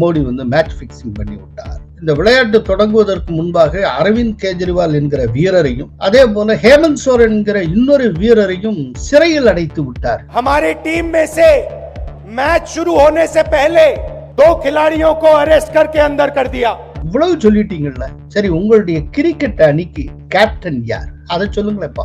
மோடி வந்து match fixing பண்ணி விட்டார் இந்த விளையாட்டு தொடங்குவதற்கு முன்பாக அரவிந்த் கெஜ்ரிவால் என்கிற வீரரையும் அதே போல ஹேமந்த் சோரன் என்கிற இன்னொரு வீரரையும் சிறையில் அடைத்து விட்டார் हमारी टीम में से मैच शुरू होने से पहले दो खिलाड़ियों को अरेस्ट करके अंदर कर दिया இவ்வளவு சொல்லிட்டீங்கல்ல சரி உங்களுடைய கிரிக்கெட் அணிக்கு கேப்டன் யார் அதை சொல்லுங்களேப்பா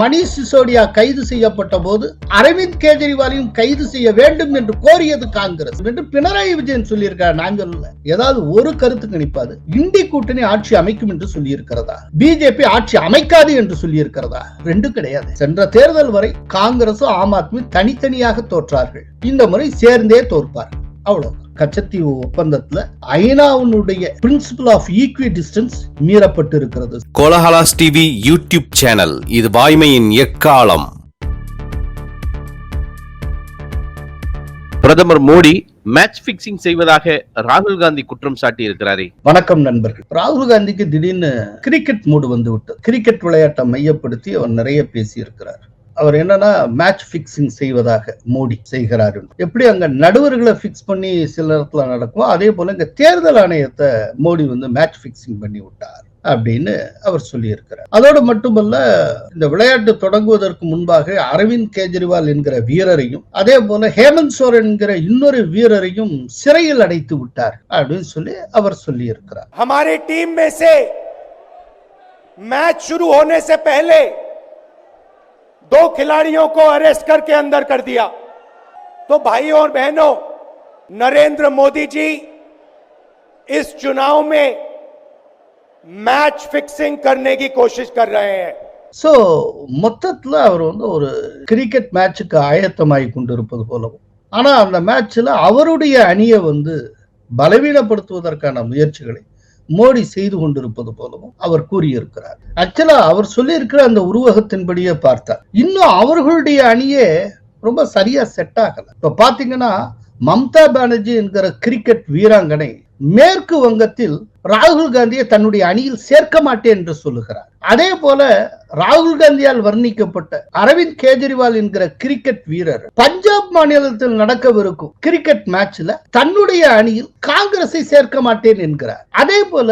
மணிஷ் சிசோடியா கைது செய்யப்பட்ட போது அரவிந்த் கெஜ்ரிவாலையும் கைது செய்ய வேண்டும் என்று கோரியது காங்கிரஸ் என்று பினராயி விஜயன் சொல்லியிருக்காரு. நான் சொல்லல. ஏதாவது ஒரு கருத்து கணிப்பாது இந்தி கூட்டணி ஆட்சி அமைக்கும் என்று சொல்லியிருக்கிறதா? பிஜேபி ஆட்சி அமைக்காது என்று சொல்லியிருக்கிறதா? ரெண்டும் கிடையாது. சென்ற தேர்தல் வரை காங்கிரசும் ஆம் ஆத்மி தனித்தனியாக தோற்றார்கள். இந்த முறை சேர்ந்தே தோற்பார்கள். அவ்வளவு கச்சத்தீவு ஒப்பந்தத்துல ஐநாவினுடைய பிரின்சிபல் ஆஃப் ஈக்வி டிஸ்டன்ஸ் மீறப்பட்டு இருக்கிறது கோலஹலாஸ் டிவி யூடியூப் சேனல் இது வாய்மையின் எக்காலம். பிரதமர் மோடி மேட்ச் பிக்சிங் செய்வதாக ராகுல் காந்தி குற்றம் சாட்டி இருக்கிறாரே வணக்கம் நண்பர்கள். ராகுல் காந்திக்கு திடீர்னு கிரிக்கெட் மூடு வந்து விட்டது கிரிக்கெட் விளையாட்டை மையப்படுத்தி அவர் நிறைய பேசி இருக்கிறார் அவர் என்னன்னா மேட்ச் பிக்சிங் செய்வதாக மோடி செய்கிறார் எப்படி அங்க நடுவர்களை பிக்ஸ் பண்ணி சில இடத்துல நடக்கும் அதே போல இங்க தேர்தல் ஆணையத்தை மோடி வந்து மேட்ச் பிக்சிங் பண்ணி விட்டார் அப்படின்னு அவர் சொல்லியிருக்கிறார் அதோடு மட்டுமல்ல இந்த விளையாட்டு தொடங்குவதற்கு முன்பாக அரவிந்த் கெஜ்ரிவால் என்கிற வீரரையும் அதே போல ஹேமந்த் சோரன் என்கிற இன்னொரு வீரரையும் சிறையில் அடைத்து விட்டார் அப்படின்னு சொல்லி அவர் சொல்லியிருக்கிறார் हमारी टीम में से मैच शुरू होने से पहले दो खिलाड़ियों को अरेस्ट करके अंदर कर दिया तो भाइयों और बहनों नरेंद्र मोदी जी इस चुनाव में मैच फिक्सिंग करने की कोशिश कर रहे हैं சோ மொத்தத்துல அவர் வந்து ஒரு கிரிக்கெட் மேட்சுக்கு ஆயத்தமாகி கொண்டிருப்பது போலவும் ஆனா அந்த மேட்ச்ல அவருடைய அணியை வந்து பலவீனப்படுத்துவதற்கான முயற்சிகளை மோடி செய்து கொண்டிருப்பது போலவும் அவர் கூறியிருக்கிறார். ஆக்சுவலா அவர் சொல்லியிருக்கிற அந்த உருவகத்தின்படியே பார்த்தார் இன்னும் அவர்களுடைய அணியே ரொம்ப சரியா செட் ஆகல. இப்ப பாத்தீங்கன்னா மம்தா பானர்ஜி என்கிற கிரிக்கெட் வீராங்கனை மேற்கு வங்கத்தில் ராகுல் காந்தியை தன்னுடைய அணியில் சேர்க்க மாட்டேன் என்று சொல்லுகிறார். அதே போல ராகுல் காந்தியால் வர்ணிக்கப்பட்ட அரவிந்த் கெஜ்ரிவால் என்கிற கிரிக்கெட் வீரர் பஞ்சாப் மாநிலத்தில் நடக்கவிருக்கும் கிரிக்கெட் மேட்ச்ல தன்னுடைய அணியில் காங்கிரஸை சேர்க்க மாட்டேன் என்கிறார். அதே போல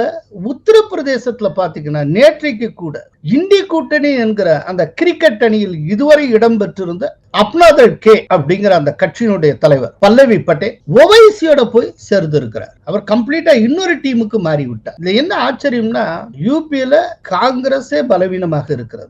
உத்தரப்பிரதேசத்துல பாத்தீங்கன்னா நேற்றைக்கு கூட இந்தி கூட்டணி என்கிற அந்த கிரிக்கெட் அணியில் இதுவரை இடம்பெற்றிருந்த அப்னாதர் கே அப்படிங்கிற அந்த கட்சியினுடைய தலைவர் பல்லவி பட்டேல் ஒவைசியோட போய் சேர்ந்திருக்கிறார். அவர் கம்ப்ளீட்டா இன்னொரு டீமுக்கு மாறி மாறிவிட்டார். இதுல என்ன ஆச்சரியம்னா யூபியில காங்கிரஸே பலவீனமாக இருக்கிறது.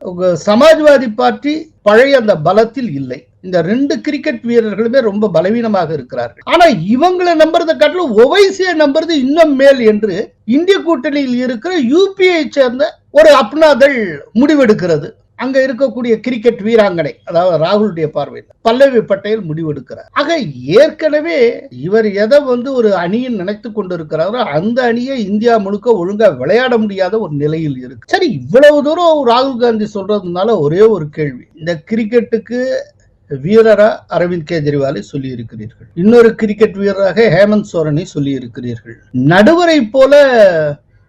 சமாஜ்வாதி பார்ட்டி பழைய அந்த பலத்தில் இல்லை. இந்த ரெண்டு கிரிக்கெட் வீரர்களுமே ரொம்ப பலவீனமாக இருக்கிறார்கள். ஆனா இவங்களை நம்புறதை காட்டிலும் ஒவைசியை நம்புறது இன்னும் மேல் என்று இந்திய கூட்டணியில் இருக்கிற யூபியை சேர்ந்த ஒரு அப்னாதள் முடிவெடுக்கிறது. அங்க இருக்கக்கூடிய கிரிக்கெட் வீராங்கனை அதாவது ராகுலுடைய பார்வையில் பல்லவி பட்டேல் முடிவெடுக்கிறார். ஆக ஏற்கனவே இவர் எதை வந்து ஒரு அணியில் நினைத்து கொண்டிருக்கிறாரோ அந்த அணியை இந்தியா முழுக்க ஒழுங்கா விளையாட முடியாத ஒரு நிலையில் இருக்கு. சரி இவ்வளவு தூரம் ராகுல் காந்தி சொல்றதுனால ஒரே ஒரு கேள்வி. இந்த கிரிக்கெட்டுக்கு வீரரா அரவிந்த் கெஜ்ரிவாலை சொல்லி இருக்கிறீர்கள் இன்னொரு கிரிக்கெட் வீரராக ஹேமந்த் சோரனை சொல்லி இருக்கிறீர்கள் நடுவரை போல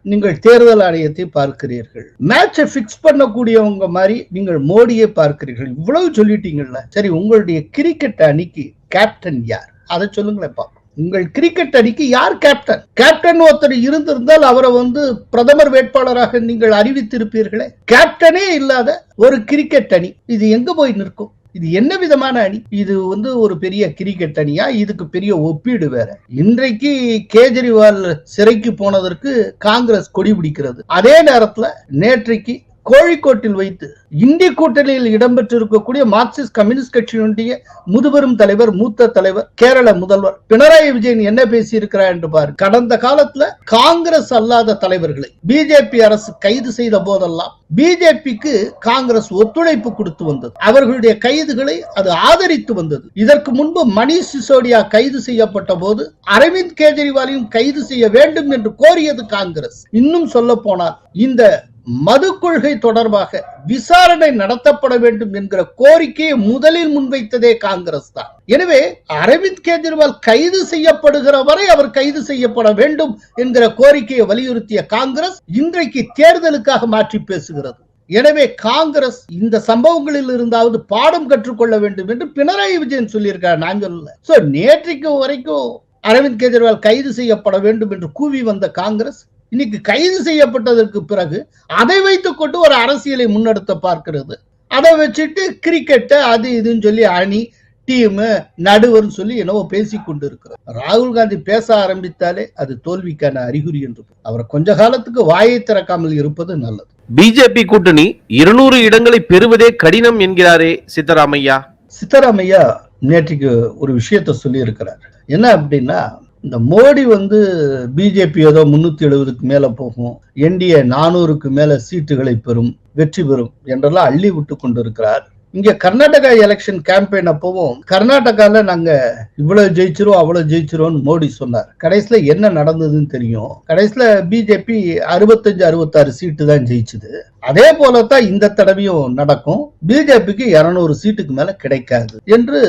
நீங்கள் தேர்தல் ஆணையத்தை பார்க்கிறீர்கள். மேட்சை பிக்ஸ் பண்ணக்கூடியவங்க மாதிரி நீங்கள் மோடியை பார்க்கிறீர்கள். இவ்வளவு சொல்லிட்டீங்கல்ல. சரி உங்களுடைய கிரிக்கெட் அணிக்கு கேப்டன் யார்? அதை சொல்லுங்களேன் பாப்போம் உங்கள் கிரிக்கெட் அணிக்கு யார் கேப்டன் கேப்டன் ஒருத்தர் இருந்திருந்தால் அவரை வந்து பிரதமர் வேட்பாளராக நீங்கள் அறிவித்திருப்பீர்களே. கேப்டனே இல்லாத ஒரு கிரிக்கெட் அணி. இது எங்க போய் நிற்கும்? இது என்ன விதமான அணி? இது வந்து ஒரு பெரிய கிரிக்கெட் அணியா? இதுக்கு பெரிய ஒப்பீடு வேற. இன்றைக்கு கேஜ்ரிவால் சிறைக்கு போனதற்கு காங்கிரஸ் கொடி பிடிக்கிறது. அதே நேரத்துல நேற்றைக்கு கோழிக்கோட்டில் வைத்து இந்திய கூட்டணியில் இடம்பெற்றிருக்கக்கூடிய மார்க்சிஸ்ட் கம்யூனிஸ்ட் கட்சியினுடைய முதுபெரும் தலைவர் மூத்த தலைவர் கேரள முதல்வர் பினராயி விஜயன் என்ன பேசி இருக்கிறார் என்று பாரு கடந்த காலத்துல காங்கிரஸ் அல்லாத தலைவர்களை பிஜேபி அரசு கைது செய்த போதெல்லாம் பிஜேபிக்கு காங்கிரஸ் ஒத்துழைப்பு கொடுத்து வந்தது. அவர்களுடைய கைதுகளை அது ஆதரித்து வந்தது. இதற்கு முன்பு மணிஷ் சிசோடியா கைது செய்யப்பட்ட போது அரவிந்த் கெஜ்ரிவாலையும் கைது செய்ய வேண்டும் என்று கோரியது காங்கிரஸ். இன்னும் சொல்ல போனால் இந்த மது கொள்கை தொடர்பாக விசாரணை நடத்தப்பட வேண்டும் என்கிற கோரிக்கையை முதலில் முன்வைத்ததே காங்கிரஸ் தான். எனவே அரவிந்த் கெஜ்ரிவால் கைது செய்யப்படுகிற வரை அவர் கைது செய்யப்பட வேண்டும் என்கிற கோரிக்கையை வலியுறுத்திய காங்கிரஸ் இன்றைக்கு தேர்தலுக்காக மாற்றி பேசுகிறது. எனவே காங்கிரஸ் இந்த சம்பவங்களில் இருந்தாவது பாடம் கற்றுக்கொள்ள வேண்டும் என்று பினராயி விஜயன் சொல்லியிருக்கார் நான் சொல்லல. சோ நேற்றைக்கு வரைக்கும் அரவிந்த் கெஜ்ரிவால் கைது செய்யப்பட வேண்டும் என்று கூவி வந்த காங்கிரஸ் இன்னைக்கு கைது செய்யப்பட்டதற்கு பிறகு அதை வைத்துக்கொண்டு ஒரு அரசியலை முன்னெடுத்த பார்க்கிறது. அதை வச்சுட்டு கிரிக்கெட் அது இதுன்னு சொல்லி அணி டீம் நடுவர்னு சொல்லி என்னவோ பேசி கொண்டு இருக்கிறார் ராகுல் காந்தி பேச ஆரம்பித்தாலே அது தோல்விக்கான அறிகுறி என்று அவர் கொஞ்ச காலத்துக்கு வாயை திறக்காமல் இருப்பது நல்லது. பிஜேபி கூட்டணி இருநூறு இடங்களை பெறுவதே கடினம் என்கிறாரே சித்தராமையா? சித்தராமையா நேற்றுக்கு ஒரு விஷயத்த சொல்லி இருக்கிறார் என்ன அப்படின்னா இந்த மோடி வந்து பிஜேபி ஏதோ முன்னூத்தி எழுபதுக்கு மேல போகும். என்டிஏ நானூறுக்கு மேல சீட்டுகளை பெறும். வெற்றி பெறும் என்றெல்லாம் அள்ளி விட்டு கொண்டிருக்கிறார். இங்க கர்நாடகா எலெக்ஷன் கேம்பெயின் அப்பவும் கர்நாடகால நாங்க இவ்வளவு ஜெயிச்சிரும் அவ்வளவு ஜெயிச்சிரும்னு மோடி சொன்னார். கடைசியில என்ன நடந்ததுன்னு தெரியும். கடைசியில பிஜேபி அறுபத்தஞ்சு அறுபத்தாறு சீட்டு தான் ஜெயிச்சுது. அதே போலத்தான் இந்த தடவையும் நடக்கும். பிஜேபிக்கு இருநூறு சீட்டுக்கு மேல கிடைக்காது என்று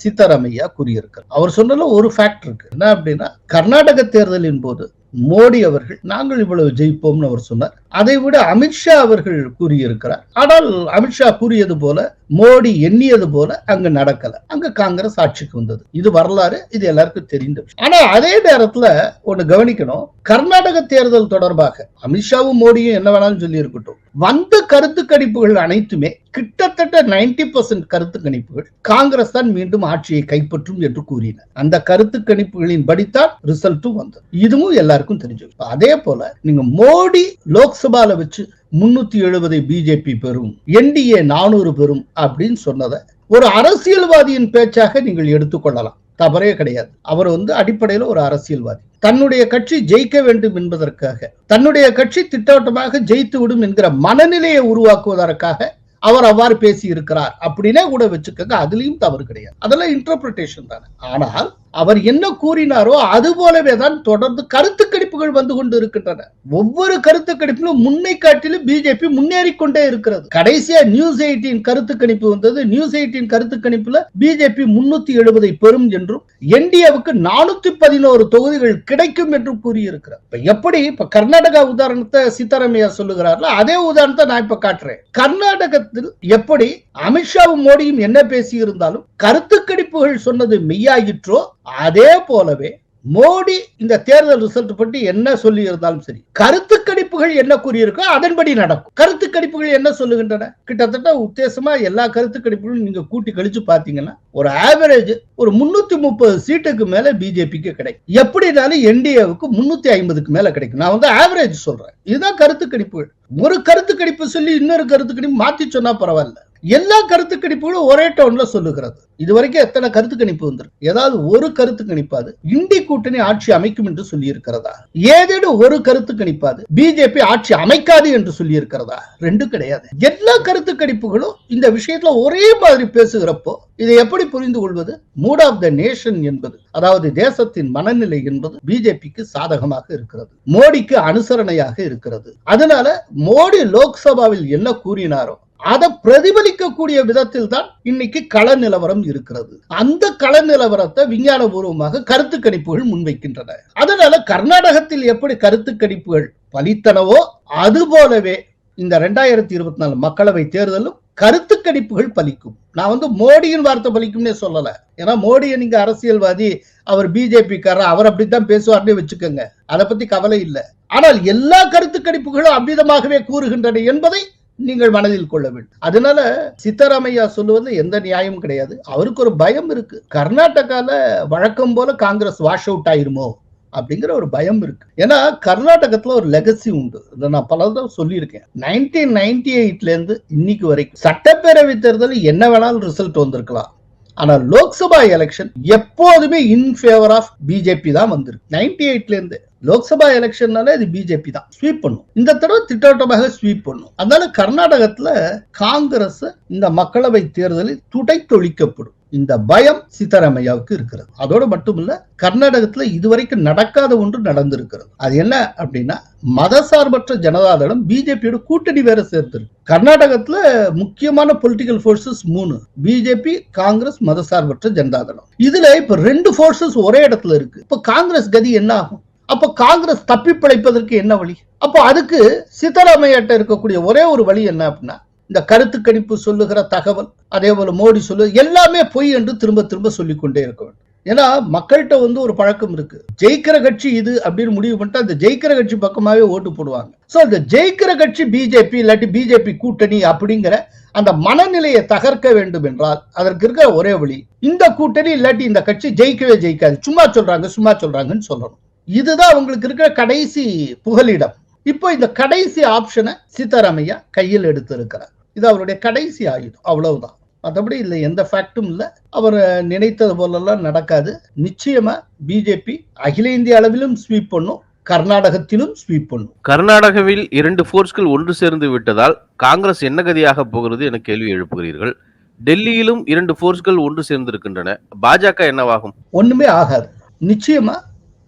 சீதாராமையா கூறியிருக்கார் அவர் சொன்னதுல ஒரு ஃபேக்ட் இருக்கு. என்ன அப்படின்னா கர்நாடக தேர்தலின் போது மோடி அவர்கள் நாங்கள் இவ்வளவு ஜெயிப்போம்னு அவர் சொன்னார். அதை விட அமித்ஷா அவர்கள் கூறியிருக்கிறார். ஆனால் அமித்ஷா கூறியது போல மோடி எண்ணியது போல அங்க நடக்கல. அங்க காங்கிரஸ் ஆட்சிக்கு வந்தது. இது வரலாறு இது எல்லாருக்கும் தெரிந்த விஷயம். ஆனா அதே நேரத்துல ஒண்ணு கவனிக்கணும். கர்நாடக தேர்தல் தொடர்பாக அமித்ஷாவும் மோடியும் என்ன வேணாலும் சொல்லி இருக்கட்டும் வந்த கருத்து கணிப்புகள் அனைத்துமே கிட்டத்தட்ட 90% பர்சன்ட் கருத்து கணிப்புகள் காங்கிரஸ் தான் மீண்டும் ஆட்சியை கைப்பற்றும் என்று கூறின அந்த கருத்து கணிப்புகளின் படித்தான் ரிசல்ட்டும் வந்தது. இதுவும் எல்லாருக்கும் தெரிஞ்சு அதே போல நீங்க மோடி லோக்சபால வச்சு முன்னூத்தி எழுபதை பிஜேபி பெறும் என்டிஏ நானூறு பெறும் அப்படின்னு சொன்னதை ஒரு அரசியல்வாதியின் பேச்சாக நீங்கள் எடுத்துக்கொள்ளலாம். தவறே கிடையாது. அவர் வந்து அடிப்படையில் ஒரு அரசியல்வாதி. தன்னுடைய கட்சி ஜெயிக்க வேண்டும் என்பதற்காக தன்னுடைய கட்சி திட்டவட்டமாக ஜெயித்து விடும் என்கிற மனநிலையை உருவாக்குவதற்காக அவர் அவ்வாறு பேசி இருக்கிறார் அப்படின்னே கூட வச்சுக்கோங்க அதுலயும் தவறு கிடையாது. அதெல்லாம் இன்டர்பிரிட்டேஷன் தானே. ஆனால் அவர் என்ன கூறினாரோ அது போலவே தான் தொடர்ந்து கருத்து கணிப்புகள் வந்து கொண்டு இருக்கின்றன ஒவ்வொரு கருத்து கணிப்பிலும் முன்னை காட்டிலும் பிஜேபி முன்னேறி கொண்டே இருக்கிறது. கடைசியா நியூஸ் எயிட்டின் கருத்து கணிப்பு வந்தது. நியூஸ் எயிட்டின் கருத்து கணிப்புல பிஜேபி முன்னூத்தி எழுபதை பெறும் என்றும் என்டிஏவுக்கு நானூத்தி பதினோரு தொகுதிகள் கிடைக்கும் என்றும் கூறியிருக்கிறார். இப்ப எப்படி இப்ப கர்நாடகா உதாரணத்தை சித்தரமையா சொல்லுகிறார்ல அதே உதாரணத்தை நான் இப்ப காட்டுறேன். கர்நாடகத்தில் எப்படி அமித்ஷாவும் மோடியும் என்ன பேசி இருந்தாலும் கருத்து கணிப்புகள் சொன்னது மெய்யாயிற்றோ அதே போலவே மோடி இந்த தேர்தல் ரிசல்ட் பற்றி என்ன சொல்லி இருந்தாலும் சரி கருத்து கணிப்புகள் என்ன கூறியிருக்கோ அதன்படி நடக்கும். கருத்து கணிப்புகள் என்ன சொல்லுகின்றன? கிட்டத்தட்ட உத்தேசமா எல்லா கருத்து கணிப்புகளும் நீங்க கூட்டி கழிச்சு பாத்தீங்கன்னா ஒரு ஆவரேஜ் ஒரு முன்னூத்தி முப்பது சீட்டுக்கு மேல பிஜேபிக்கு கிடைக்கும். எப்படினாலும் என்டிஏவுக்கு முன்னூத்தி ஐம்பதுக்கு மேல கிடைக்கும். நான் வந்து ஆவரேஜ் சொல்றேன். இதுதான் கருத்து கணிப்புகள் ஒரு கருத்து கணிப்பு சொல்லி இன்னொரு கருத்து கணிப்பு மாத்தி சொன்னா பரவாயில்ல. எல்லா கருத்து கணிப்புகளும் ஒரே டவுன்ல சொல்லுகிறது. இதுவரைக்கும் எத்தனை கருத்து கணிப்பு வந்திருக்கு? ஏதாவது ஒரு கருத்து கணிப்பாது இண்டி கூட்டணி ஆட்சி அமைக்கும் என்று சொல்லி இருக்கிறதா ஏதேனும் ஒரு கருத்து கணிப்பாது பிஜேபி ஆட்சி அமைக்காது என்று சொல்லி இருக்கிறதா ரெண்டும் கிடையாது. எல்லா கருத்து கணிப்புகளும் இந்த விஷயத்துல ஒரே மாதிரி பேசுகிறப்போ இதை எப்படி புரிந்து கொள்வது? மூட் ஆஃப் த நேஷன் என்பது அதாவது தேசத்தின் மனநிலை என்பது பிஜேபிக்கு சாதகமாக இருக்கிறது. மோடிக்கு அனுசரணையாக இருக்கிறது. அதனால மோடி லோக்சபாவில் என்ன கூறினாரோ அதை பிரதிபலிக்கக்கூடிய விதத்தில் தான் இன்னைக்கு கள நிலவரம் இருக்கிறது. அந்த கள நிலவரத்தை விஞ்ஞானபூர்வமாக கருத்து கணிப்புகள் முன்வைக்கின்றன. அதனால கர்நாடகத்தில் எப்படி கருத்து கணிப்புகள் பலித்தனவோ அது போலவே இந்த ரெண்டாயிரத்தி இருபத்தி நாலு மக்களவை தேர்தலும் கருத்து கணிப்புகள் பலிக்கும். நான் வந்து மோடியின் வார்த்தை பலிக்கும்னே சொல்லல. ஏன்னா மோடியை நீங்க அரசியல்வாதி அவர் பிஜேபி காரர் அவர் அப்படித்தான் பேசுவார்னே வச்சுக்கோங்க. அதை பத்தி கவலை இல்லை. ஆனால் எல்லா கருத்து கணிப்புகளும் அவ்விதமாகவே கூறுகின்றன என்பதை நீங்கள் மனதில் கொள்ள வேண்டும். அதனால சித்தராமையா சொல்லுவது எந்த நியாயமும் கிடையாது. அவருக்கு ஒரு பயம் இருக்கு. கர்நாடகால வழக்கம் போல காங்கிரஸ் வாஷ் அவுட் ஆயிருமோ அப்படிங்கிற ஒரு பயம் இருக்கு. ஏன்னா கர்நாடகத்துல ஒரு லெகசி உண்டு. இதை நான் பல தடவை சொல்லியிருக்கேன். நைன்டீன் நைன்டி எயிட்ல இருந்து இன்னைக்கு வரைக்கும் சட்டப்பேரவை தேர்தல் என்ன வேணாலும் ரிசல்ட் வந்திருக்கலாம். ஆனா லோக்சபா எலெக்ஷன் எப்போதுமே இன் ஃபேவர் ஆஃப் பிஜேபி தான் வந்திருக்கு. நைன்டி எயிட்ல இருந்து லோக்சபா எலெக்ஷன்னால இது பிஜேபி தான். ஸ்வீப் பண்ணும். இந்த தடவை திட்டவட்டமாக ஸ்வீப் பண்ணும். அதனால கர்நாடகத்துல காங்கிரஸ் இந்த மக்களவை தேர்தலில் துடைத்தொழிக்கப்படும். இந்த பயம் சித்தராமையாவுக்கு இருக்கிறது. அதோடு மட்டுமில்ல கர்நாடகத்துல இதுவரைக்கும் நடக்காத ஒன்று நடந்திருக்கிறது. அது என்ன அப்படின்னா மதசார்பற்ற ஜனதாதளம் பிஜேபியோட கூட்டணி வேற சேர்ந்திருக்கு கர்நாடகத்துல முக்கியமான பொலிட்டிக்கல் போர்சஸ் மூணு. பிஜேபி காங்கிரஸ் மதசார்பற்ற ஜனதாதளம். இதுல இப்ப ரெண்டு போர்சஸ் ஒரே இடத்துல இருக்கு. இப்ப காங்கிரஸ் கதி என்ன ஆகும்? அப்ப காங்கிரஸ் தப்பி பிழைப்பதற்கு என்ன வழி? அப்போ அதுக்கு சித்தராமையாட்ட இருக்கக்கூடிய ஒரே ஒரு வழி என்ன அப்படின்னா இந்த கருத்து கணிப்பு சொல்லுகிற தகவல் அதே போல மோடி சொல்லு எல்லாமே பொய் என்று திரும்ப திரும்ப சொல்லிக்கொண்டே இருக்க வேண்டும். ஏன்னா மக்கள்கிட்ட வந்து ஒரு பழக்கம் இருக்கு. ஜெயிக்கிற கட்சி இது அப்படின்னு முடிவு பண்ணிட்டு அந்த ஜெயிக்கிற கட்சி பக்கமாவே ஓட்டு போடுவாங்க. சோ அந்த ஜெயிக்கிற கட்சி பிஜேபி இல்லாட்டி பிஜேபி கூட்டணி அப்படிங்கிற அந்த மனநிலையை தகர்க்க வேண்டும் என்றால் அதற்கு இருக்கிற ஒரே வழி இந்த கூட்டணி இல்லாட்டி இந்த கட்சி ஜெயிக்கவே ஜெயிக்காது. சும்மா சொல்றாங்க சும்மா சொல்றாங்கன்னு சொல்லணும். இதுதான் அவங்களுக்கு இருக்கிற கடைசி புகலிடம். இப்போ இந்த கடைசி ஆப்ஷனை சீதாராமையா கையில் எடுத்து இருக்கிறார் இது அவருடைய கடைசி ஆயுதம். அவ்வளவுதான். மற்றபடி இல்லை எந்த ஃபேக்டும் இல்லை. அவர் நினைத்தது போலெல்லாம் நடக்காது. நிச்சயமா பிஜேபி அகில இந்திய அளவிலும் ஸ்வீப் பண்ணும் கர்நாடகத்திலும் ஸ்வீப் பண்ணும். கர்நாடகாவில் இரண்டு போர்ஸ்கள் ஒன்று சேர்ந்து விட்டதால் காங்கிரஸ் என்ன கதியாக போகிறது என கேள்வி எழுப்புகிறீர்கள். டெல்லியிலும் இரண்டு போர்ஸ்கள் ஒன்று சேர்ந்திருக்கின்றன. பாஜக என்னவாகும்? ஒண்ணுமே ஆகாது. நிச்சயமா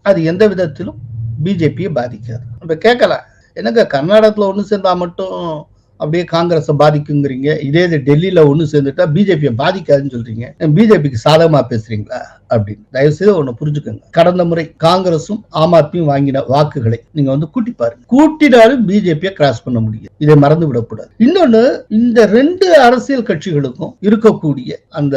அது எந்த விதத்திலும் பிஜேபியை பாதிக்காது. நம்ம கேட்கலாம் என்னங்க கர்நாடகத்துல ஒண்ணு சேர்ந்தா மட்டும் அப்படியே காங்கிரஸை பாதிக்குங்கிறீங்க? இதே இது டெல்லியில ஒன்று சேர்ந்துட்டா பிஜேபியை பாதிக்காதுன்னு சொல்றீங்க. பிஜேபிக்கு சாதகமா பேசுறீங்களா? அப்படின்னு தயவு செய்து ஒண்ணு புரிஞ்சுக்கோங்க. கடந்த முறை காங்கிரஸும் ஆம் ஆத்மியும் வாங்கின வாக்குகளை நீங்க வந்து கூட்டி பாருங்க. கூட்டினாலும் பிஜேபியை கிராஸ் பண்ண முடியும் இதை மறந்து விடக்கூடாது. இன்னொன்னு இந்த ரெண்டு அரசியல் கட்சிகளுக்கும் இருக்கக்கூடிய அந்த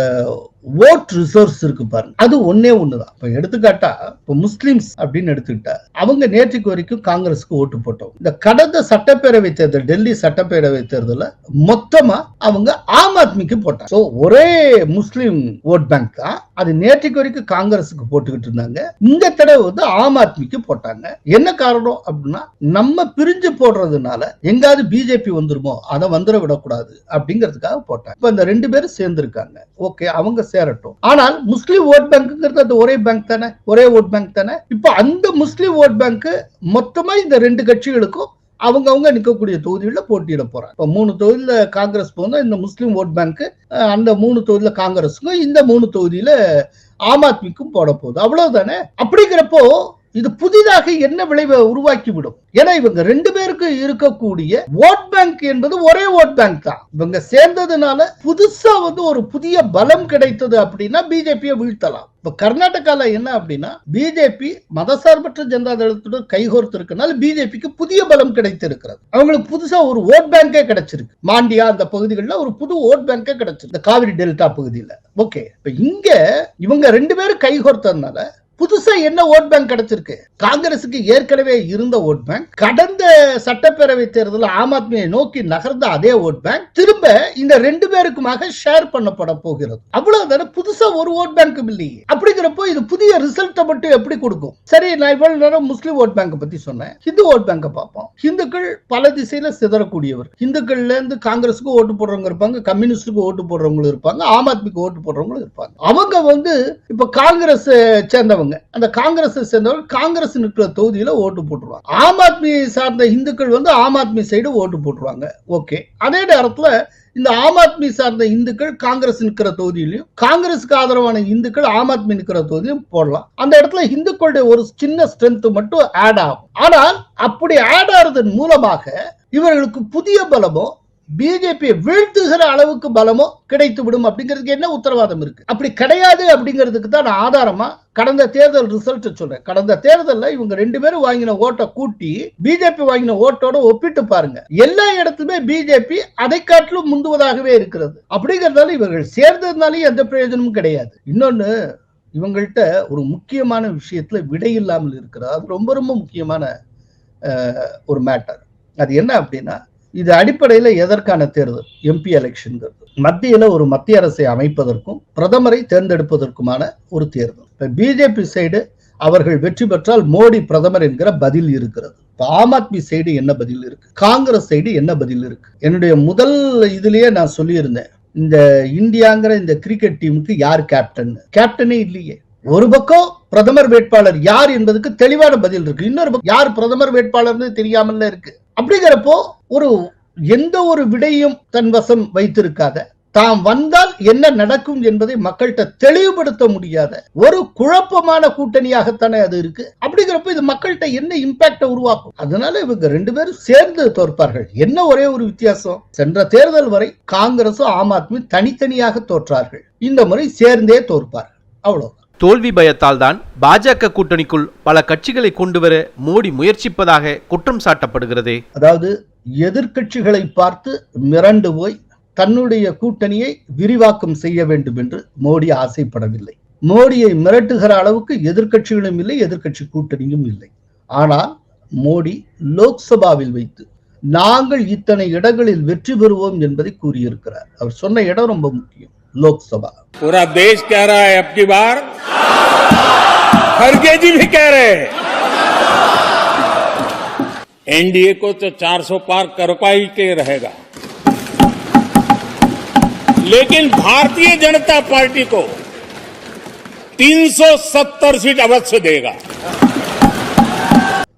ஓட் ரிசோர்ஸ் இருக்கு பாருங்க. அது ஒன்னே ஒண்ணுதான். இப்ப எடுத்துக்காட்டா இப்ப முஸ்லிம்ஸ் அப்படின்னு எடுத்துக்கிட்டா அவங்க நேற்றுக்கு வரைக்கும் காங்கிரஸுக்கு ஓட்டு போட்டோம் இந்த கடந்த சட்டப்பேரவை தேர்தல் டெல்லி சட்டப்பேரவை தேர்தல மொத்தமா அவங்க ஆம் ஆத்மிக்கு போட்டாங்க. ஒரே முஸ்லிம் ஓட் பேங்க் தான். அது நேற்றுக்கு வரைக்கும் காங்கிரஸுக்கு போட்டுக்கிட்டு இருந்தாங்க. இந்த தடவை வந்து ஆம் ஆத்மிக்கு போட்டாங்க. என்ன காரணம் அப்படின்னா நம்ம பிரிஞ்சு போடுறதுனால எங்காவது பிஜேபி வந்துருமோ அதை வந்துட விடக்கூடாது அப்படிங்கிறதுக்காக போட்டாங்க. இப்ப இந்த ரெண்டு பேரும் சேர்ந்திருக்காங்க. ஓகே அவங்க சேரட்டும். ஆனால் முஸ்லீம் ஓட் பேங்க்ங்கிறது அது ஒரே பேங்க் தானே? ஒரே ஓட் பேங்க் தானே? இப்ப அந்த முஸ்லீம் ஓட் பேங்க் மொத்தமா இந்த ரெண்டு கட்சிகளுக்கும் அவங்க அவங்க நிற்கக்கூடிய தொகுதிகளில் போட்டியிட போறாங்க. இப்ப மூணு தொகுதியில காங்கிரஸ் போனா இந்த முஸ்லீம் ஓட் பேங்க் அந்த மூணு தொகுதியில காங்கிரஸுக்கும் இந்த மூணு தொகுதியில ஆம் ஆத்மிக்கும் போட போகுது அவ்வளவுதானே? அப்படிங்கிறப்போ இது புதிதாக என்ன விளைவை உருவாக்கி விடும் ஏன்னா இவங்க ரெண்டு பேருக்கு இருக்கக்கூடிய ஓட் பேங்க் என்பது ஒரே ஓட் பேங்க் தான். இவங்க சேர்ந்ததுனால புதுசா வந்து ஒரு புதிய பலம் கிடைத்தது அப்படின்னா பிஜேபியை வீழ்த்தலாம். இப்ப கர்நாடகால என்ன அப்படின்னா பிஜேபி மதசார்பற்ற ஜனதா தளத்துடன் கைகோர்த்து இருக்கனால பிஜேபிக்கு புதிய பலம் கிடைத்திருக்கிறது. அவங்களுக்கு புதுசா ஒரு ஓட் பேங்கே கிடைச்சிருக்கு. மாண்டியா அந்த பகுதிகளில் ஒரு புது ஓட் பேங்கே கிடைச்சிருக்கு. இந்த காவிரி டெல்டா பகுதியில். ஓகே. இப்ப இங்க இவங்க ரெண்டு பேரும் கைகோர்த்ததுனால புதுசா என்ன ஓட் பேங்க் கிடைச்சிருக்கு? காங்கிரசுக்கு ஏற்கனவே இருந்த ஓட் பேங்க் கடந்த சட்டப்பேரவை தேர்தலில் ஆம் ஆத்மியை நோக்கி நகர்ந்த அதே ஓட் பேங்க் திரும்ப இந்த ரெண்டு பேருக்குமாக ஷேர் பண்ணப்பட போகிறது. அவ்வளவுதானே புதுசா ஒரு ஓட் பேங்க் இல்லையே. அப்படிங்கிறப்போ இது புதிய ரிசல்ட்டை மட்டும் எப்படி கொடுக்கும்? சரி நான் இவ்வளவு நேரம் முஸ்லீம் ஓட் பேங்க் பத்தி சொன்னேன். ஹிந்து ஓட் பேங்கை பார்ப்போம். ஹிந்துக்கள் பல திசையில சிதறக்கூடியவர். ஹிந்துக்கள்ல இருந்து காங்கிரஸுக்கு ஓட்டு போடுறவங்க இருப்பாங்க கம்யூனிஸ்டுக்கு ஓட்டு போடுறவங்களும் இருப்பாங்க ஆம் ஆத்மிக்கு ஓட்டு போடுறவங்களும் இருப்பாங்க. அவங்க வந்து இப்ப காங்கிரஸ் சேர்ந்தவங்க. அந்த காங்கிரஸ் சேர்ந்தவங்க காங்கிரஸ் நிற்கிற தொகுதியில ஓட்டு போட்டுருவாங்க. ஆம் ஆத்மி சார்ந்த இந்துக்கள் வந்து ஆம் ஆத்மி சைடு ஓட்டு போட்டுருவாங்க. ஓகே. அதே நேரத்துல இந்த ஆம் ஆத்மி சார்ந்த இந்துக்கள் காங்கிரஸ் நிற்கிற தொகுதியிலையும் காங்கிரஸுக்கு ஆதரவான இந்துக்கள் ஆம் ஆத்மி நிற்கிற தொகுதியும் போடலாம். அந்த இடத்துல இந்துக்களுடைய ஒரு சின்ன ஸ்ட்ரென்த் மட்டும் ஆட் ஆகும். ஆனால் அப்படி ஆட் ஆறதன் மூலமாக இவர்களுக்கு புதிய பலமோ பிஜேபி வீழ்த்துகிற அளவுக்கு பலமோ கிடைத்து விடும் அப்படிங்கிறதுக்கு என்ன உத்தரவாதம் இருக்கு? அப்படி கிடையாது அப்படிங்கிறதுக்கு தான் நான் ஆதாரமா கடந்த தேர்தல் ரிசல்ட் சொல்றேன். கடந்த தேர்தலில் இவங்க ரெண்டு பேரும் வாங்கின ஓட்டை கூட்டி பிஜேபி வாங்கின ஓட்டோட ஒப்பிட்டு பாருங்க. எல்லா இடத்துமே பிஜேபி அதை காட்டிலும் முந்துவதாகவே இருக்கிறது. அப்படிங்கிறதால இவர்கள் சேர்ந்ததுனாலே எந்த பிரயோஜனமும் கிடையாது. இன்னொன்னு இவங்கள்ட்ட ஒரு முக்கியமான விஷயத்துல விடை இல்லாமல் இருக்கிறது அது ரொம்ப ரொம்ப முக்கியமான ஒரு மேட்டர் அது என்ன அப்படின்னா இது அடிப்படையில் எதற்கான தேர்தல் எம்பி எலெக்ஷன்கிறது மத்தியில் ஒரு மத்திய அரசை அமைப்பதற்கும் பிரதமரை தேர்ந்தெடுப்பதற்குமான ஒரு தேர்தல் இப்போ பிஜேபி சைடு அவர்கள் வெற்றி பெற்றால் மோடி பிரதமர் என்கிற பதில் இருக்கிறது. இப்போ ஆம் ஆத்மி சைடு என்ன பதில் இருக்கு? காங்கிரஸ் சைடு என்ன பதில் இருக்கு? என்னுடைய முதல் இதுலயே நான் சொல்லியிருந்தேன். இந்த இந்தியாங்கிற இந்த கிரிக்கெட் டீமுக்கு யார் கேப்டன் கேப்டனே இல்லையே. ஒரு பக்கம் பிரதமர் வேட்பாளர் யார் என்பதுக்கு தெளிவான பதில் இருக்கு. இன்னொரு பக்கம் யார் பிரதமர் வேட்பாளர்னு தெரியாமல இருக்கு. அப்படிங்கிறப்போ ஒரு எந்த ஒரு விடையும் தன் வசம் வைத்திருக்காத. தாம் வந்தால் என்ன நடக்கும் என்பதை மக்கள்கிட்ட தெளிவுபடுத்த முடியாத ஒரு குழப்பமான கூட்டணியாகத்தானே அது இருக்கு. அப்படிங்கிறப்ப இது மக்கள்கிட்ட என்ன இம்பாக்ட உருவாக்கும்? அதனால இவங்க ரெண்டு பேரும் சேர்ந்து தோற்பார்கள். என்ன ஒரே ஒரு வித்தியாசம்? சென்ற தேர்தல் வரை காங்கிரசும் ஆம் ஆத்மி தனித்தனியாக தோற்றார்கள். இந்த முறை சேர்ந்தே தோற்பார்கள். அவ்வளவு தோல்வி பயத்தால் தான் பாஜக கூட்டணிக்குள் பல கட்சிகளை கொண்டுவர மோடி முயற்சிப்பதாக குற்றம் சாட்டப்படுகிறதே. அதாவது எதிர்க்கட்சிகளை பார்த்து மிரண்டு போய் தன்னுடைய கூட்டணியை விரிவாக்கம் செய்ய வேண்டும் என்று மோடி ஆசைப்படவில்லை. மோடியை மிரட்டுகிற அளவுக்கு எதிர்க்கட்சிகளும் இல்லை எதிர்க்கட்சி கூட்டணியும் இல்லை. ஆனால் மோடி லோக்சபாவில் வைத்து நாங்கள் இத்தனை இடங்களில் வெற்றி பெறுவோம் என்பதை கூறியிருக்கிறார். அவர் சொன்ன இடம் ரொம்ப முக்கியம். லோக்சபா पूरा देश कह रहा है अब की बार खड़गे जी भी कह रहे हैं एनडीए को तो 400 पार कर पाई के रहेगा लेकिन भारतीय जनता पार्टी को 370 सीट अवश्य देगा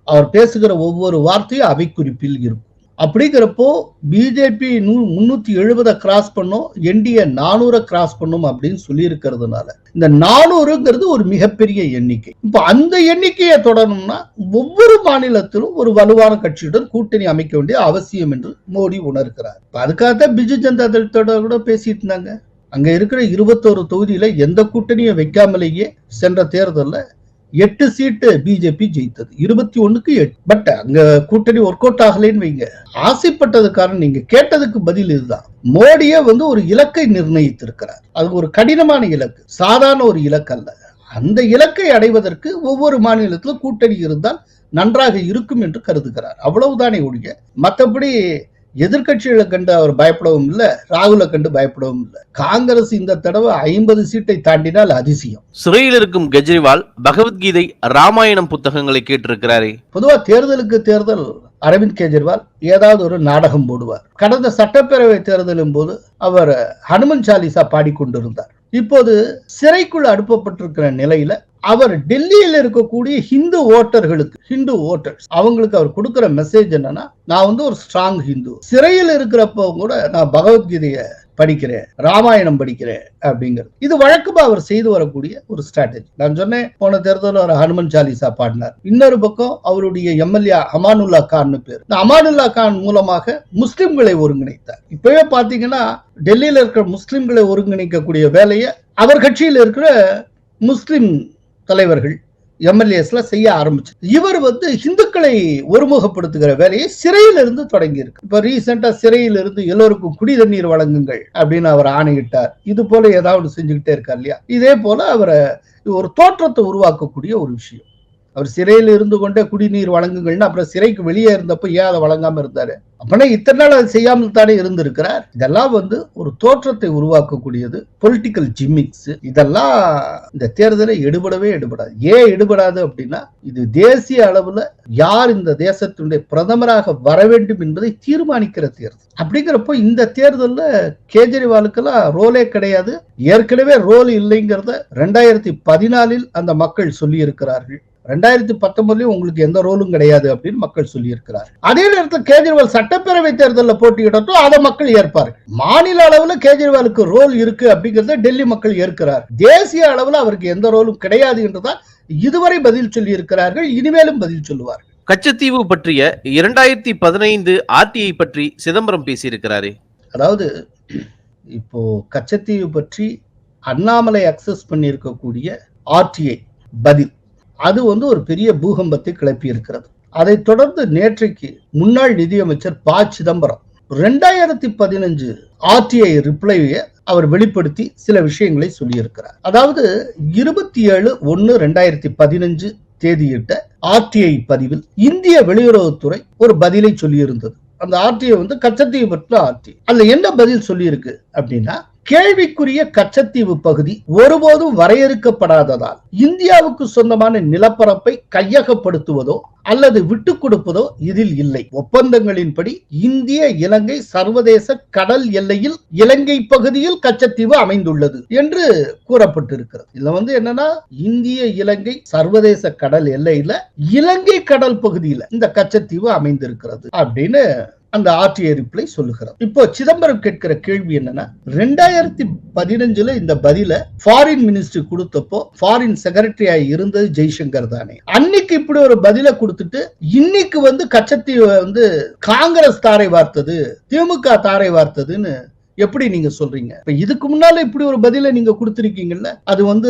அவர் பேசுகிற ஒவ்வொரு வார்த்தையும் அவை குறிப்பில் இருக்கும் அப்படிங்கிறப்போ பிஜேபி நூ முன்னூத்தி எழுபதை கிராஸ் பண்ணும் என்டிஏ நானூறை கிராஸ் பண்ணும் அப்படின்னு சொல்லி இருக்கிறதுனால இந்த நானூறுங்கிறது ஒரு மிகப்பெரிய எண்ணிக்கை. இப்ப அந்த எண்ணிக்கையை தொடரணும்னா ஒவ்வொரு மாநிலத்திலும் ஒரு வலுவான கட்சியுடன் கூட்டணி அமைக்க வேண்டிய அவசியம் என்று மோடி உணர்கிறார். அதுக்காக அதுக்காகத்தான் பிஜு ஜனதா தளத்தோட கூட பேசிட்டு இருந்தாங்க. அங்க இருக்கிற இருபத்தோரு தொகுதியில எந்த கூட்டணியும் வைக்காமலேயே சென்ற தேர்தலில் எட்டு சீட்டு பிஜேபி ஜெயித்தது. இருபத்தி ஒண்ணுக்கு எட்டு. பட் அங்க கூட்டணி ஒர்க் அவுட் ஆகலைன்னு வைங்க. ஆசைப்பட்டது காரணம் நீங்க கேட்டதுக்கு பதில் இதுதான். மோடியே வந்து ஒரு இலக்கை நிர்ணயித்திருக்கிறார். அது ஒரு கடினமான இலக்கு. சாதாரண ஒரு இலக்கு அல்ல. அந்த இலக்கை அடைவதற்கு ஒவ்வொரு மாநிலத்திலும் கூட்டணி இருந்தால் நன்றாக இருக்கும் என்று கருதுகிறார். அவ்வளவுதானே ஒழிய மற்றபடி எதிர்க்கட்சிகளை கண்டு அவர் பயப்படவும் இல்லை ராகுலை கண்டு பயப்படவும் இல்லை. காங்கிரஸ் இந்த தடவை ஐம்பது சீட்டை தாண்டினால் அதிசயம். சிறையில் இருக்கும் கெஜ்ரிவால் பகவத்கீதை ராமாயணம் புத்தகங்களை கேட்டிருக்கிறாரே. பொதுவா தேர்தலுக்கு தேர்தல் அரவிந்த் கெஜ்ரிவால் ஏதாவது ஒரு நாடகம் போடுவார். கடந்த சட்டப்பேரவை தேர்தலின் போது அவர் ஹனுமன் சாலிசா பாடிக்கொண்டிருந்தார். இப்போது சிறைக்குள் அனுப்பப்பட்டிருக்கிற நிலையில அவர் டெல்லியில் இருக்கக்கூடிய ஹிந்து ஓட்டர்களுக்கு ஹிந்து ஓட்டர்ஸ் அவங்களுக்கு அவர் கொடுக்கிற மெசேஜ் என்னன்னா நான் வந்து ஒரு ஸ்ட்ராங் ஹிந்து. சிறையில் இருக்கிறப்போ கூட நான் பகவத்கீதையை படிக்கிறேன் ராமாயணம் படிக்கிறேன் அப்படிங்கிறது. இது வழக்கமா அவர் செய்து வரக்கூடிய ஒரு ஸ்ட்ராட்டஜி நான் சொன்னேன் போன தேர்தலில் அவர் ஹனுமன் சாலிசா பாடினார். இன்னொரு பக்கம் அவருடைய எம்எல்ஏ அமானுல்லா கான் பேர். இந்த அமானுல்லா கான் மூலமாக முஸ்லிம்களை ஒருங்கிணைத்தார். இப்பவே பாத்தீங்கன்னா டெல்லியில இருக்கிற முஸ்லிம்களை ஒருங்கிணைக்கக்கூடிய வேலையை அவர் கட்சியில் இருக்கிற முஸ்லிம் தலைவர்கள் எம்எல்ஏஸ்ல செய்ய ஆரம்பிச்சு. இவர் வந்து இந்துக்களை ஒருமுகப்படுத்துகிற வேலையை சிறையில இருந்து தொடங்கி இருக்கு இப்ப ரீசெண்டா சிறையில இருந்து எல்லோருக்கும் குடி தண்ணீர் வழங்குங்கள் அப்படின்னு அவர் ஆணையிட்டார். இது போல ஏதாவது செஞ்சுக்கிட்டே இருக்கார் இல்லையா? இதே போல அவரை ஒரு தோற்றத்தை உருவாக்கக்கூடிய ஒரு விஷயம். அவர் சிறையில் இருந்து கொண்டே குடிநீர் வழங்குங்கள்னு அப்புறம் சிறைக்கு வெளியே இருந்தப்போ ஏன் அதை வழங்காம இருந்தாரு? அப்படின்னா இத்தனை நாள் அதை செய்யாமல் தானே இருந்திருக்கிறார்? இதெல்லாம் வந்து ஒரு தோற்றத்தை உருவாக்கக்கூடியது பொலிட்டிக்கல் ஜிம்மிக்ஸ் இதெல்லாம் இந்த தேர்தலை எடுபடவே எடுபடாது. ஏன் எடுபடாது அப்படின்னா இது தேசிய அளவுல யார் இந்த தேசத்தினுடைய பிரதமராக வர வேண்டும் என்பதை தீர்மானிக்கிற தேர்தல். அப்படிங்கிறப்போ இந்த தேர்தலில் கேஜ்ரிவாலுக்கெல்லாம் ரோலே கிடையாது. ஏற்கனவே ரோல் இல்லைங்கிறத ரெண்டாயிரத்தி பதினாலில் அந்த மக்கள் சொல்லி இருக்கிறார்கள் ரெண்டாயிரத்தி பத்தொன்பதுலயும் உங்களுக்கு எந்த ரோலும் கிடையாது அப்படின்னு மக்கள் சொல்லி இருக்கிறார் அதே நேரத்தில் கேஜ்ரிவால் சட்டப்பேரவை தேர்தலில் போட்டியிடட்டும் அதை மக்கள் ஏற்பார்கள் மாநில அளவுல கேஜ்ரிவாலுக்கு ரோல் இருக்கு அப்படிங்கறத டெல்லி மக்கள் ஏற்கிறார். தேசிய அளவுல அவருக்கு எந்த ரோலும் கிடையாது என்றுதான் இதுவரை பதில் சொல்லி இருக்கிறார்கள் இனிமேலும் பதில் சொல்லுவார்கள். கச்சத்தீவு பற்றிய இரண்டாயிரத்தி பதினைந்து ஆர்டிஐ பற்றி சிதம்பரம் பேசியிருக்கிறாரே. அதாவது இப்போ கச்சத்தீவு பற்றி அண்ணாமலை அக்சஸ் பண்ணியிருக்கக்கூடிய ஆர்டிஐ பதில். அது வந்து ஒரு பெரிய பூகம்பத்தை கிளப்பி இருக்கிறது. அதைத் தொடர்ந்து நேற்றைக்கு முன்னாள் நிதியமைச்சர் ப. சிதம்பரம் ரெண்டாயிரத்தி பதினஞ்சு ஆர்டிஐ ரிப்ளையை அவர் வெளிப்படுத்தி சில விஷயங்களை சொல்லியிருக்கிறார். அதாவது இருபத்தி ஏழு ஒன்னு ரெண்டாயிரத்தி பதினஞ்சு தேதியிட்ட ஆர்டிஐ பதிவில் இந்திய வெளியுறவுத்துறை ஒரு பதிலை சொல்லியிருந்தது. அந்த ஆர்டிஐ வந்து கச்சத்தீவு பற்றின ஆர்டிஐ. அதுல என்ன பதில் சொல்லியிருக்கு அப்படின்னா கேள்விக்குரிய கச்சத்தீவு பகுதி ஒருபோதும் வரையறுக்கப்படாததால் இந்தியாவுக்கு சொந்தமான நிலப்பரப்பை கையகப்படுத்துவதோ அல்லது விட்டு கொடுப்பதோ இதில் இல்லை. ஒப்பந்தங்களின்படி இந்திய இலங்கை சர்வதேச கடல் எல்லையில் இலங்கை பகுதியில் கச்சத்தீவு அமைந்துள்ளது என்று கூறப்பட்டிருக்கிறது. இதுல வந்து என்னன்னா இந்திய இலங்கை சர்வதேச கடல் எல்லையில இலங்கை கடல் பகுதியில இந்த கச்சத்தீவு அமைந்திருக்கிறது அப்படின்னு அந்த ஆர்டிஐ ரிப்ளை சொல்லுகிறார். இப்போ சிதம்பரம் கேட்கிற கேள்வி என்னன்னா ரெண்டாயிரத்தி பதினஞ்சுல இந்த பதில ஃபாரின் மினிஸ்டர் கொடுத்தப்போ ஃபாரின் செக்ரட்டரியா இருந்தது ஜெய்சங்கர் தானே. அன்னைக்கு இப்படி ஒரு பதில கொடுத்துட்டு இன்னைக்கு வந்து கச்சத்தீவை வந்து காங்கிரஸ் தாரை வார்த்தது திமுக தாரை வார்த்ததுன்னு எப்படி நீங்க சொல்றீங்க? இப்ப இதுக்கு முன்னால இப்படி ஒரு பதிலை நீங்க கொடுத்திருக்கீங்கல்ல அது வந்து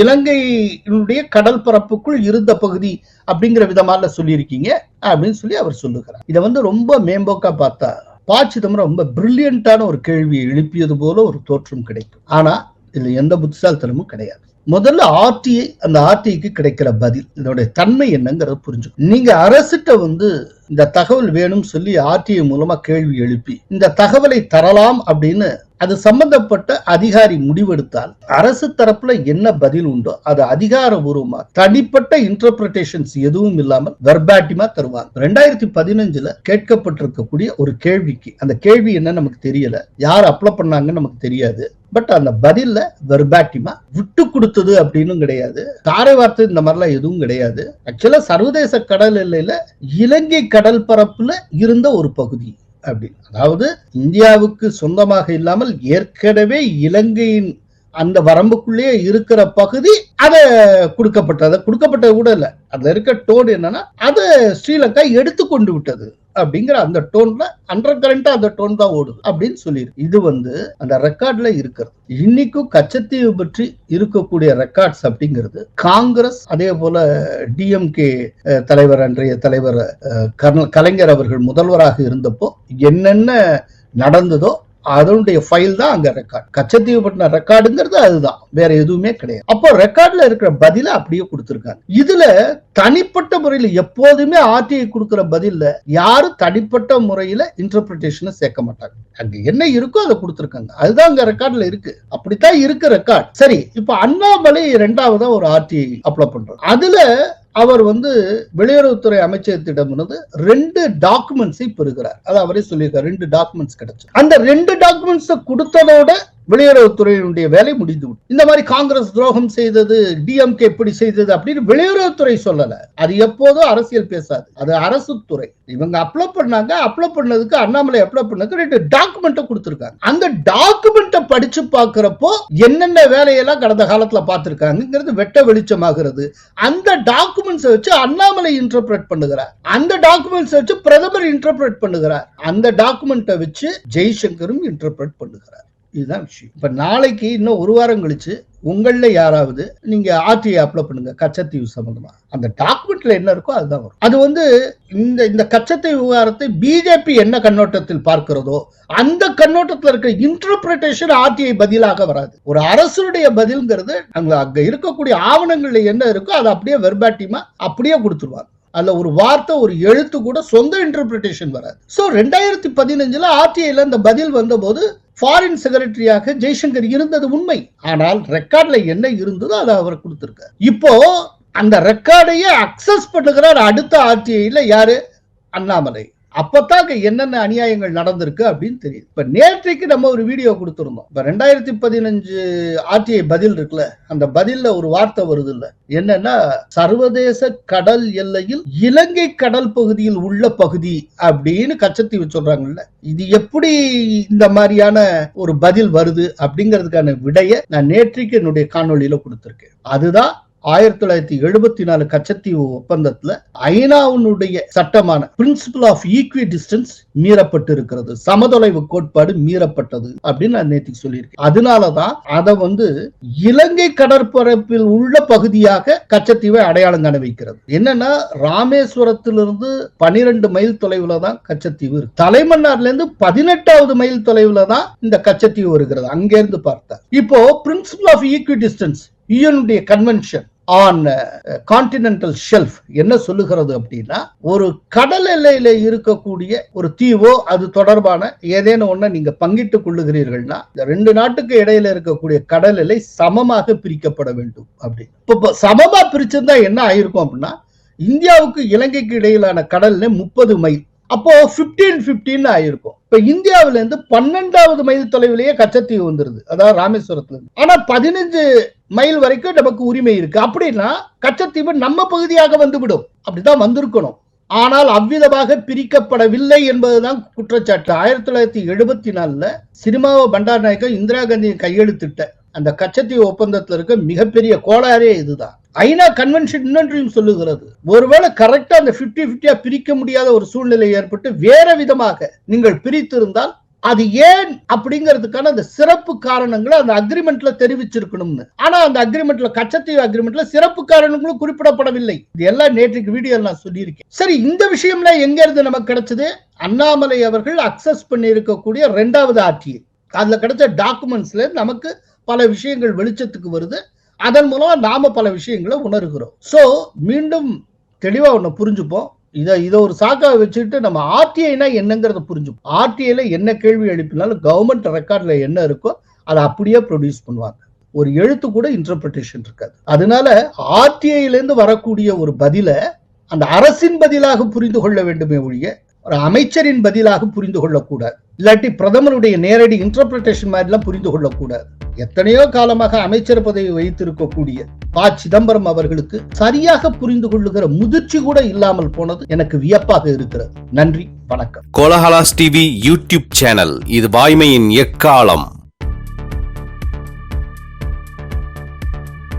இலங்கையினுடைய கடல் பரப்புக்குள் இருந்த பகுதி அப்படிங்கிற விதமால சொல்லியிருக்கீங்க அப்படின்னு சொல்லி அவர் சொல்லுகிறார். இதை வந்து ரொம்ப மேம்போக்கா பார்த்தா பா சிதம்பரம் ரொம்ப பிரில்லியண்டான ஒரு கேள்வியை எழுப்பியது போல ஒரு தோற்றம் கிடைக்கும். ஆனா இதுல எந்த புத்திசாலித்தனமும் கிடையாது. முதல்ல ஆர்டிஐ அந்த ஆர்டிஐக்கு கிடைக்கிற பதில் இதோட தன்மை என்னங்கிறத புரிஞ்சுக்கணும். நீங்க அரசிட்ட வந்து இந்த தகவல் வேணும்னு சொல்லி ஆர்டிஐ மூலமா கேள்வி எழுப்பி இந்த தகவலை தரலாம் அப்படின்னு அது சம்பந்தப்பட்ட அதிகாரி முடிவெடுத்தால் அரசு தரப்புல என்ன பதில் உண்டோ அது அதிகாரபூர்வமா தனிப்பட்ட இன்டர்பிரிட்டேஷன்ஸ் எதுவும் இல்லாமல் வெர்பாட்டிமா தருவாங்க. ரெண்டாயிரத்தி பதினஞ்சுல கேட்கப்பட்டிருக்கக்கூடிய ஒரு கேள்விக்கு அந்த கேள்வி என்ன நமக்கு தெரியல யார் அப்ளை பண்ணாங்கன்னு நமக்கு தெரியாது. பட் அந்த பதில்ல வெர்பாட்டிமா விட்டு கொடுத்தது அப்படின்னு கிடையாது. தாரை வார்த்தை இந்த மாதிரிலாம் எதுவும் கிடையாது. ஆக்சுவலா சர்வதேச கடல் எல்லையில இலங்கை கடல் பரப்புல இருந்த ஒரு பகுதி அப்படி. அதாவது இந்தியாவுக்கு சொந்தமாக இல்லாமல் ஏற்கனவே இலங்கையின் அந்த வரம்புக்குள்ளேயே இருக்கிற பகுதி அதை கொடுக்கப்பட்டது. கொடுக்கப்பட்டது கூட இல்ல. அதுல இருக்க டோன் என்னன்னா அதை ஸ்ரீலங்கா எடுத்து கொண்டு விட்டது. அப்படிங்கிற அந்த டோன்ல அண்டர் கரண்டா அந்த டோன் தான் ஓடுது அப்படின்னு சொல்லியிருக்கு இது வந்து அந்த ரெக்கார்ட்ல இருக்கிறது. இன்னைக்கும் கச்சத்தீவு பற்றி இருக்கக்கூடிய ரெக்கார்ட்ஸ் அப்படிங்கிறது காங்கிரஸ் அதே போல டிஎம்கே தலைவர் அன்றைய தலைவர் கலைஞர் அவர்கள் முதல்வராக இருந்தப்போ என்னென்ன நடந்ததோ அதனுடைய ஃபைல் தான் அங்க ரெக்கார்ட் கச்சத்தீவு பட்டின ரெக்கார்டுங்கிறது அதுதான். வேற எதுவுமே கிடையாது. அப்போ ரெக்கார்ட்ல இருக்கிற பதில அப்படியே கொடுத்துருக்காங்க. இதுல தனிப்பட்ட முறையில எப்போதுமே ஆர்டிஐ கொடுக்குற பதில யாரும் தனிப்பட்ட முறையில இன்டர்பிரிட்டேஷனை சேர்க்க மாட்டாங்க. அங்க என்ன இருக்கோ அதை கொடுத்துருக்காங்க. அதுதான் அங்க ரெக்கார்ட்ல இருக்கு. அப்படித்தான் இருக்கு ரெக்கார்ட் சரி இப்ப அண்ணாமலை ரெண்டாவதா ஒரு ஆர்டிஐ அப்ளை பண்றோம் அதுல அவர் வந்து வெளியுறவுத்துறை அமைச்சகத்திடமிருந்து ரெண்டு டாக்குமெண்ட்ஸை பெறுகிறார். அது அவரே சொல்லியிருக்கார் ரெண்டு டாக்குமெண்ட்ஸ் கிடைச்சு. அந்த ரெண்டு டாக்குமெண்ட்ஸை கொடுத்ததோட வெளியுறவுத்துறையினுடைய வேலை முடிந்து இந்த மாதிரி காங்கிரஸ் துரோகம் செய்தது டிஎம்கே இப்படி செய்தது அப்படின்னு வெளியுறவுத்துறை சொல்லல. அது எப்போதும் அரசியல் பேசாது. அது அரசு துறை. இவங்க அப்ளை பண்ணாங்க அப்ளை பண்ணதுக்கு அண்ணாமலை அப்ளை பண்ணதுக்கு ரெண்டு டாக்குமெண்ட்டை கொடுத்துருக்காங்க. அந்த டாக்குமெண்ட்டை படிச்சு பார்க்கிறப்போ என்னென்ன வேலையெல்லாம் கடந்த காலத்துல பார்த்திருக்காங்கிறது வெட்ட வெளிச்சமாகிறது. அந்த டாக்குமெண்ட்ஸை வச்சு அண்ணாமலை இன்டர்பிரட் பண்ணுகிறார். அந்த டாக்குமெண்ட்ஸ் வச்சு பிரதமர் இன்டர்பிரட் பண்ணுகிறார். அந்த டாக்குமெண்ட்டை வச்சு ஜெய்சங்கரும் இன்டர்பிரட் பண்ணுகிறார். இதுதான் விஷயம். இப்ப நாளைக்கு இன்னும் ஒரு வாரம் கழிச்சு உங்களில் யாராவது நீங்க ஆர்டிஐ அப்ளை பண்ணுங்க கச்சத்தீவு சம்பந்தமா. அந்த டாக்குமெண்ட்ல என்ன இருக்கோ அதுதான் வரும். அது வந்து இந்த இந்த கச்சத்தீவு விவகாரத்தை பிஜேபி என்ன கண்ணோட்டத்தில் பார்க்கிறதோ அந்த கண்ணோட்டத்தில் இருக்க இன்டர்பிரிட்டேஷன் ஆர்டிஐ பதிலாக வராது. ஒரு அரசுடைய பதில்ங்கிறது அங்க அங்க இருக்கக்கூடிய ஆவணங்கள்ல என்ன இருக்கோ அதை அப்படியே வெர்பாட்டிமா அப்படியே கொடுத்துருவாங்க. அதுல ஒரு வார்த்தை ஒரு எழுத்து கூட சொந்த இன்டர்பிரிட்டேஷன் வராது. சோ ரெண்டாயிரத்தி பதினஞ்சுல ஆர்டிஐல இந்த பதில் வந்தபோது ஃபாரின் செக்ரட்டரியாக ஜெய்சங்கர் இருந்தது உண்மை. ஆனால் ரெக்கார்ட்ல என்ன இருந்ததோ அதை அவர் கொடுத்திருக்கார். இப்போ அந்த ரெக்கார்டையே அக்சஸ் பண்ணுகிறார் அடுத்த ஆர்டிஐல யாரு? அண்ணாமலை. அப்பதான் என்னென்ன அநியாயங்கள் நடந்திருக்கு அப்படின்னு தெரியுது. இப்ப நேற்றைக்கு நம்ம ஒரு வீடியோ கொடுத்துருந்தோம். இப்ப ரெண்டாயிரத்தி பதினஞ்சு ஆர்டிஐ பதில் இருக்குல்ல அந்த பதில்ல ஒரு வார்த்தை வருது இல்ல என்னன்னா சர்வதேச கடல் எல்லையில் இலங்கை கடல் பகுதியில் உள்ள பகுதி அப்படின்னு கச்சத்தீவு சொல்றாங்கல்ல. இது எப்படி இந்த மாதிரியான ஒரு பதில் வருது அப்படிங்கிறதுக்கான விடைய நான் நேற்றைக்கு என்னுடைய காணொலியில கொடுத்திருக்கேன். அதுதான் ஆயிரத்தி தொள்ளாயிரத்தி எழுபத்தி நாலு கச்சத்தீவு ஒப்பந்தத்துல ஐநாவுடைய சட்டமான பிரின்சிபல் ஆஃப் ஈக்வி டிஸ்டன்ஸ் மீறப்பட்டு இருக்கிறது சமதொலைவு கோட்பாடு மீறப்பட்டது அப்படின்னு நான் நேற்று சொல்லியிருக்கேன். அதனாலதான் அதை வந்து இலங்கை கடற்பரப்பில் உள்ள பகுதியாக கச்சத்தீவை அடையாளம் காண வைக்கிறது. என்னன்னா ராமேஸ்வரத்திலிருந்து பனிரெண்டு மைல் தொலைவுல தான் கச்சத்தீவு இருக்கு. தலைமன்னார்ல இருந்து பதினெட்டாவது மைல் தொலைவுல தான் இந்த கச்சத்தீவு வருகிறது. அங்கிருந்து பார்த்தா இப்போ பிரின்சிபல் ஆஃப் ஈக்வி டிஸ்டன்ஸ் யூஎனுடைய கன்வென்ஷன் ஆன் கான்டினென்டல் ஷெல்ஃப் என்ன சொல்லுகிறது அப்படின்னா ஒரு கடல் எல்லையில இருக்கக்கூடிய ஒரு தீவோ அது தொடர்பான ஏதேனும் ஒண்ண நீங்க பங்கிட்டுக் கொள்ளுகிறீர்கள்னா இந்த ரெண்டு நாட்டுக்கு இடையில இருக்கக்கூடிய கடல் எல்லை சமமாக பிரிக்கப்பட வேண்டும் அப்படின்னு. இப்போ சமமா பிரிச்சிருந்தா என்ன ஆயிருக்கும் அப்படின்னா இந்தியாவுக்கு இலங்கைக்கு இடையிலான கடல்ல முப்பது மைல் அப்போ பிப்டீன் பிப்டீன் ஆயிருக்கும். இப்ப இந்தியாவில இருந்து பன்னெண்டாவது மைல் தொலைவிலேயே கச்சத்தீவு வந்துருது. அதாவது ராமேஸ்வரத்துல இருந்து ஆனா பதினஞ்சு மைல் வரைக்கும் நமக்கு உரிமை இருக்கு. அப்படின்னா கச்சத்தீவு நம்ம பகுதியாக வந்துவிடும். அப்படிதான் வந்திருக்கணும். ஆனால் அவ்விதமாக பிரிக்கப்படவில்லை என்பதுதான் குற்றச்சாட்டு. ஆயிரத்தி தொள்ளாயிரத்தி எழுபத்தி நாலுல சினிமாவை பண்டார் நாயக்கர் இந்திரா காந்தியின் கையெழுத்திட்ட அந்த கச்சத்தீவு ஒப்பந்தத்தில் இருக்க மிகப்பெரிய கோளாறே இதுதான். ஐநா கன்வென்ஷன் இன்னொன்றையும் சொல்லுகிறது. ஒருவேளை கரெக்டா அந்த பிப்டி பிப்டியா பிரிக்க முடியாத ஒரு சூழ்நிலை ஏற்பட்டு வேற விதமாக நீங்கள் பிரித்திருந்தால் அது ஏன் அப்படிங்கிறதுக்கான அந்த சிறப்பு காரணங்களை அந்த அக்ரிமெண்ட்ல தெரிவிச்சிருக்கணும்னு. ஆனா அந்த அக்ரிமெண்ட்ல கச்சத்தீவு அக்ரிமெண்ட்ல சிறப்பு காரணங்களும் குறிப்பிடப்படவில்லை. இது எல்லாம் நேற்றுக்கு வீடியோ நான் சொல்லியிருக்கேன். சரி இந்த விஷயம்ல எங்க இருந்து நமக்கு கிடைச்சது? அண்ணாமலை அவர்கள் அக்சஸ் பண்ணி இருக்கக்கூடிய ரெண்டாவது ஆட்சியை அதுல கிடைச்ச டாக்குமெண்ட்ஸ்ல நமக்கு பல விஷயங்கள் வெளிச்சத்துக்கு வருது. அதன் மூலமா நாம பல விஷயங்களை உணர்கிறோம். சோ மீண்டும் தெளிவா ஒன்று புரிஞ்சுப்போம். இதை இதை ஒரு சாக்கா வச்சுட்டு நம்ம ஆர்டிஐனா என்னங்கிறத புரிஞ்சுக்கும் ஆர்டிஐல என்ன கேள்வி எழுப்பினாலும் கவர்மெண்ட் ரெக்கார்ட்ல என்ன இருக்கோ அதை அப்படியே ப்ரொடியூஸ் பண்ணுவாங்க. ஒரு எழுத்து கூட இன்டர்பிரிட்டேஷன் இருக்காது. அதனால ஆர்டிஐல இருந்து வரக்கூடிய ஒரு பதில அந்த அரசின் பதிலாக புரிந்து கொள்ள வேண்டுமே ஒழிய ஒரு அமைச்சரின் பதிலாக புரிந்து கொள்ளக்கூடாது. இல்லாட்டி பிரதமருடைய நேரடி இன்டர்பிரிட்டேஷன் மாதிரிலாம் புரிந்து கொள்ளக்கூடாது. எத்தனையோ காலமாக அமைச்சர் பதவி வைத்திருக்கக்கூடிய ப சிதம்பரம் அவர்களுக்கு சரியாக புரிந்து கொள்ளுகிற முதிர்ச்சி கூட இல்லாமல் போனது எனக்கு வியப்பாக இருக்கிறது. நன்றி வணக்கம். கோலஹலாஸ் டிவி யூடியூப் சேனல் இது வாய்மையின் எக்காலம்.